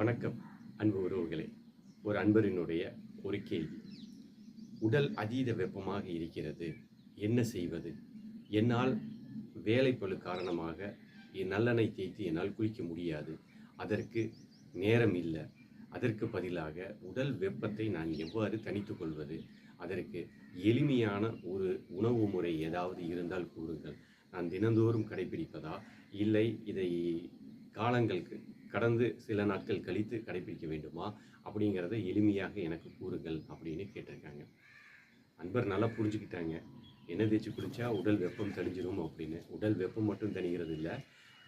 வணக்கம் அன்பு உறவுகளே. ஒரு அன்பரினுடைய ஒரு கேள்வி. உடல் அதீத வெப்பமாக இருக்கிறது. என்ன செய்வது? என்னால் வேலைப்பளு காரணமாக என் நல்லெண்ணெய் தேய்த்து என்னால் குளிக்க முடியாது. அதற்கு நேரம் இல்லை. அதற்கு பதிலாக உடல் வெப்பத்தை நான் எவ்வாறு தனித்து கொள்வது? அதற்கு எளிமையான ஒரு உணவு முறை ஏதாவது இருந்தால் கூறுங்கள். நான் தினந்தோறும் கடைபிடிப்பதா? இல்லை இதை காலங்களுக்கு கடந்து சில நாட்கள் கழித்து கடைபிடிக்க வேண்டுமா அப்படிங்கிறத எளிமையாக எனக்கு கூறுங்கள் அப்படின்னு கேட்டிருக்காங்க. அன்பர் நல்லா புரிஞ்சுக்கிட்டாங்க. எண்ணெய் தேய்ச்சி குடித்தா உடல் வெப்பம் தெளிஞ்சிரும் அப்படின்னு. உடல் வெப்பம் மட்டும் தணிகிறது இல்லை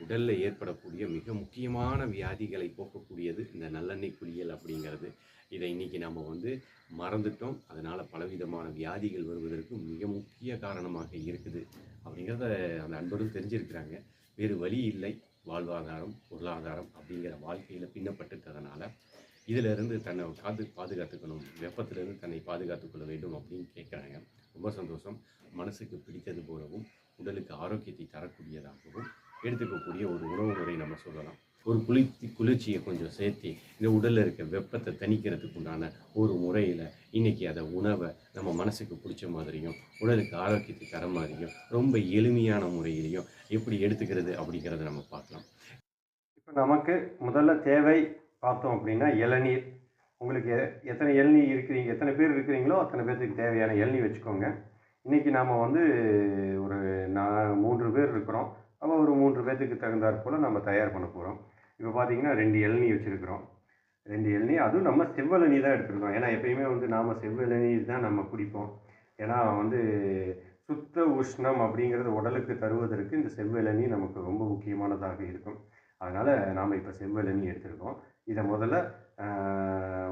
உடலில் ஏற்படக்கூடிய மிக முக்கியமான வியாதிகளை போக்கக்கூடியது இந்த நல்லெண்ணெய் குளியல் அப்படிங்கிறது. இதை இன்னைக்கு நம்ம வந்து மறந்துட்டோம். அதனால் பலவிதமான வியாதிகள் வருவதற்கு மிக முக்கிய காரணமாக இருக்குது அப்படிங்கிறத அந்த அன்பரும் தெரிஞ்சிருக்கிறாங்க. வேறு வழி இல்லை. வாழ்வாதாரம் பொருளாதாரம் அப்படிங்கிற வாழ்க்கையில் பின்னப்பட்டுட்டதுனால இதிலிருந்து தன்னை காத்து பாதுகாத்துக்கணும் வெப்பத்திலிருந்து தன்னை பாதுகாத்துக்கொள்ள வேண்டும் அப்படின்னு கேட்குறாங்க. ரொம்ப சந்தோஷம். மனசுக்கு பிடித்தது போலவும் உடலுக்கு ஆரோக்கியத்தை தரக்கூடியதாகவும் எடுத்துக்கக்கூடிய ஒரு உணவு முறை நம்ம சொல்லலாம். ஒரு குளிர்ச்சி குளிர்ச்சியை கொஞ்சம் சேர்த்து இந்த உடலில் இருக்க வெப்பத்தை தணிக்கிறதுக்கு உண்டான ஒரு முறையில் இன்றைக்கி அதை உணவை நம்ம மனசுக்கு பிடிச்ச மாதிரியும் உடலுக்கு ஆரோக்கியத்தை தர மாதிரியும் ரொம்ப எளிமையான முறையிலையும் எப்படி எடுத்துக்கிறது அப்படிங்கிறத நம்ம பார்க்கலாம். இப்போ நமக்கு முதல்ல தேவை பார்த்தோம் அப்படின்னா இளநீர். உங்களுக்கு எ- எத்தனை இளநீர் இருக்கிறீங்க எத்தனை பேர் இருக்கிறீங்களோ அத்தனை பேர்த்துக்கு தேவையான இளநீர் வச்சுக்கோங்க. இன்றைக்கி நாம் வந்து ஒரு நான் மூன்று பேர் இருக்கிறோம். அப்போ ஒரு மூன்று பேர்த்துக்கு தகுந்தாற் போல் நம்ம தயார் பண்ண போகிறோம் இப்போ பார்த்தீங்கன்னா ரெண்டு இளநீ வச்சுருக்குறோம். ரெண்டு இளநீ அதுவும் நம்ம செவ்வளநீ தான் எடுத்துருக்கோம் ஏன்னா எப்பயுமே வந்து நாம் செவ்வளநீர் தான் நம்ம குடிப்போம். ஏன்னா வந்து சுத்த உஷ்ணம் அப்படிங்கிறது உடலுக்கு தருவதற்கு இந்த செவ்வளநீ நமக்கு ரொம்ப முக்கியமானதாக இருக்கும். அதனால் நாம் இப்போ செவ்வளநீ எடுத்துருக்கோம். இதை முதல்ல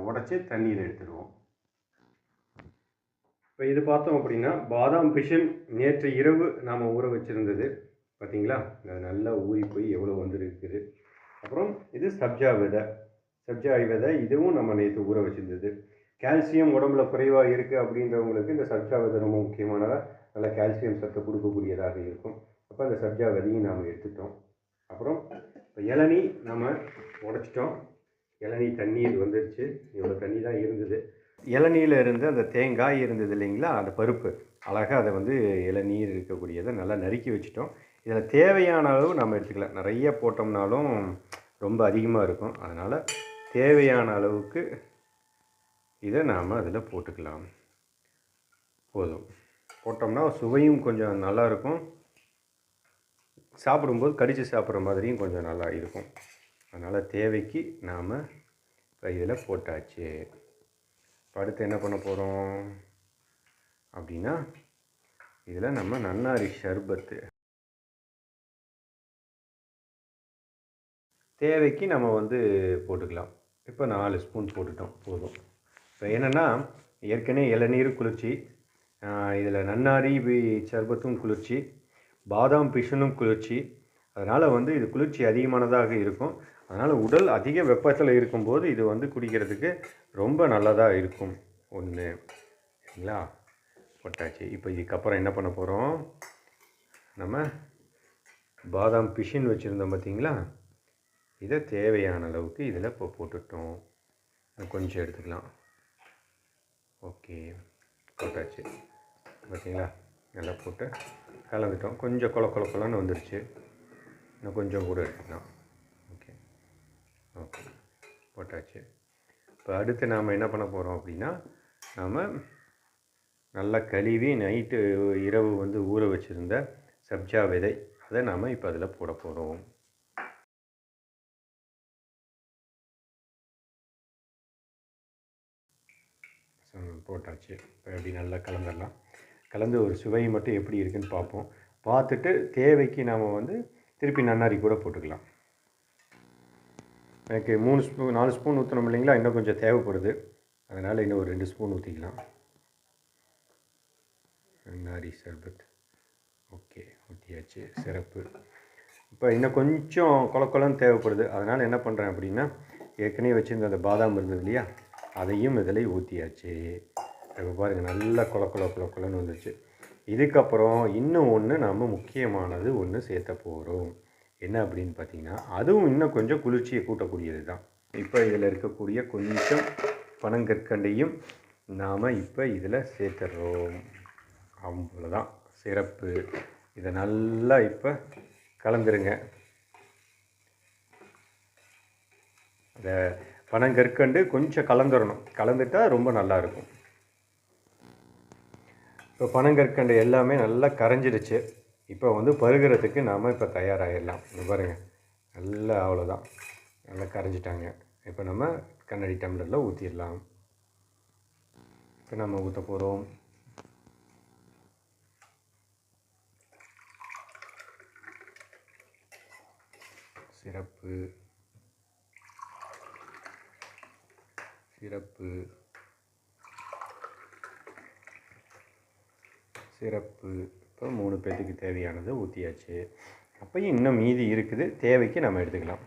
உடச்சி தண்ணியில் எடுத்துருவோம். இப்போ இது பார்த்தோம் அப்படின்னா பாதாம் பிஷன் நேற்று இரவு நாம் ஊற வச்சுருந்தது. பார்த்தீங்களா அது நல்லா ஊறி போய் எவ்வளோ வந்துருக்குது. அப்புறம் இது சப்ஜா விதை. சப்ஜா விதை இதுவும் நம்ம நேற்று ஊற வச்சுருந்தது. கால்சியம் உடம்புல குறைவாக இருக்குது அப்படின்றவங்களுக்கு இந்த சப்ஜா விதை ரொம்ப முக்கியமானதாக நல்ல கால்சியம் சத்தை கொடுக்கக்கூடியதாக இருக்கும். அப்போ அந்த சப்ஜா விதையும் நாம் எடுத்துட்டோம். அப்புறம் இப்போ இளநீ நம்ம உடச்சிட்டோம். இளநி தண்ணீர் வந்துருச்சு. இவ்வளோ தண்ணி தான் இருந்தது. இளநீல இருந்து அந்த தேங்காய் இருந்தது இல்லைங்களா? அந்த பருப்பு. அழகாக அதை வந்து இளநீர் இருக்கக்கூடியதை நல்லா நறுக்கி வச்சுட்டோம். இதில் தேவையான அளவு நம்ம எடுத்துக்கலாம். நிறைய போட்டோம்னாலும் ரொம்ப அதிகமாக இருக்கும். அதனால் தேவையான அளவுக்கு இதை நாம் அதில் போட்டுக்கலாம். போதும். போட்டோம்னா சுவையும் கொஞ்சம் நல்லாயிருக்கும் சாப்பிடும்போது கடித்து சாப்பிட்ற மாதிரியும் கொஞ்சம் நல்லா இருக்கும். அதனால் தேவைக்கு நாம் இப்போ இதில் போட்டாச்சு. அடுத்து என்ன பண்ண போகிறோம்? அப்படின்னா இதில் நம்ம நன்னாரி ஷர்பத்து தேவைக்கு நம்ம வந்து போட்டுக்கலாம். இப்போ நாலு ஸ்பூன் போட்டுட்டோம் போதும். இப்போ என்னென்னா ஏற்கனவே இளநீர் குளிர்ச்சி இதில் நன்னாரி சர்பத்தும் குளிர்ச்சி பாதாம் பிஷனும் குளிர்ச்சி. அதனால் வந்து இது குளிர்ச்சி அதிகமானதாக இருக்கும். அதனால் உடல் அதிக வெப்பத்தில் இருக்கும்போது இது வந்து குடிக்கிறதுக்கு ரொம்ப நல்லதாக இருக்கும். ஒன்று சரிங்களா? போட்டாச்சு. இப்போ இதுக்கப்புறம் என்ன பண்ண போகிறோம் நம்ம பாதாம் பிஷின் வச்சுருந்தோம் பார்த்தீங்களா? இதை தேவையான அளவுக்கு இதில் இப்போ போட்டுட்டோம். கொஞ்சம் எடுத்துக்கலாம். ஓகே. போட்டாச்சு. பார்த்தீங்களா? நல்லா போட்டு கலந்துட்டோம். கொஞ்சம் கொல கொல கொலன்னு வந்துருச்சு. இன்னும் கொஞ்சம் கூட எடுத்துக்கலாம். ஓகே. ஓகே. போட்டாச்சு. இப்போ அடுத்து நாம் என்ன பண்ண போகிறோம் அப்படின்னா நாம் நல்லா கழுவி நைட்டு இரவு வந்து ஊற வச்சுருந்த சப்ஜா விதை அதை நாம் இப்போ அதில் போட போகிறோம் போட்டாச்சு. இப்போ எப்படி நல்லா கலந்துடலாம். கலந்து ஒரு சுவை மட்டும் எப்படி இருக்குன்னு பார்ப்போம். பார்த்துட்டு தேவைக்கு நாம் வந்து திருப்பி நன்னாரி கூட போட்டுக்கலாம். எனக்கு மூணு ஸ்பூன் நாலு ஸ்பூன் ஊற்றணும் இல்லைங்களா? இன்னும் கொஞ்சம் தேவைப்படுது. அதனால் இன்னும் ஒரு ரெண்டு ஸ்பூன் ஊற்றிக்கலாம் நன்னாரி சர்பத். ஓகே ஊற்றியாச்சு சிறப்பு. இப்போ இன்னும் கொஞ்சம் கொல தேவைப்படுது. அதனால் என்ன பண்ணுறேன் அப்படின்னா ஏற்கனவே வச்சுருந்த அந்த பாதாம் இருந்தது இல்லையா? அதையும் இதில் ஊற்றியாச்சு இப்போ பாருங்கள் நல்லா கொல கொல கொல கொலன்னு வந்துச்சு இதுக்கப்புறம் இன்னும் ஒன்று நம்ம முக்கியமானது ஒன்று சேர்த்த போகிறோம் என்ன அப்படின்னு பார்த்தீங்கன்னா அதுவும் இன்னும் கொஞ்சம் குளிர்ச்சியை கூட்டக்கூடியது தான். இப்போ இதில் இருக்கக்கூடிய கொஞ்சம் பனங்கற்கண்டையும் நாம் இப்போ இதில் சேர்த்துடுறோம் அவ்வளோதான் சிறப்பு. இதை நல்லா இப்போ கலந்துருங்க. இந்த பனங்கற்கண்டு கொஞ்சம் கலந்துடணும் கலந்துட்டா ரொம்ப நல்லா இருக்கும் இப்போ பனங்கற்கண்டு எல்லாமே நல்லா கரைஞ்சிடுச்சு. இப்போ வந்து பருகிறதுக்கு நாம் இப்போ தயாராகிடலாம் இங்க பாருங்க. நல்லா அவ்வளோதான். நல்லா கரைஞ்சிட்டாங்க. இப்போ நம்ம கண்ணாடி டம்ளரில் ஊற்றிடலாம் இப்போ நம்ம ஊற்ற போகிறோம் சிறப்பு சிறப்பு. சிறப்பு. இப்போ மூணு பேர்த்துக்கு தேவையானது ஊற்றியாச்சு அப்பயும் இன்னும் மீதி இருக்குது. தேவைக்கு நம்ம எடுத்துக்கலாம்.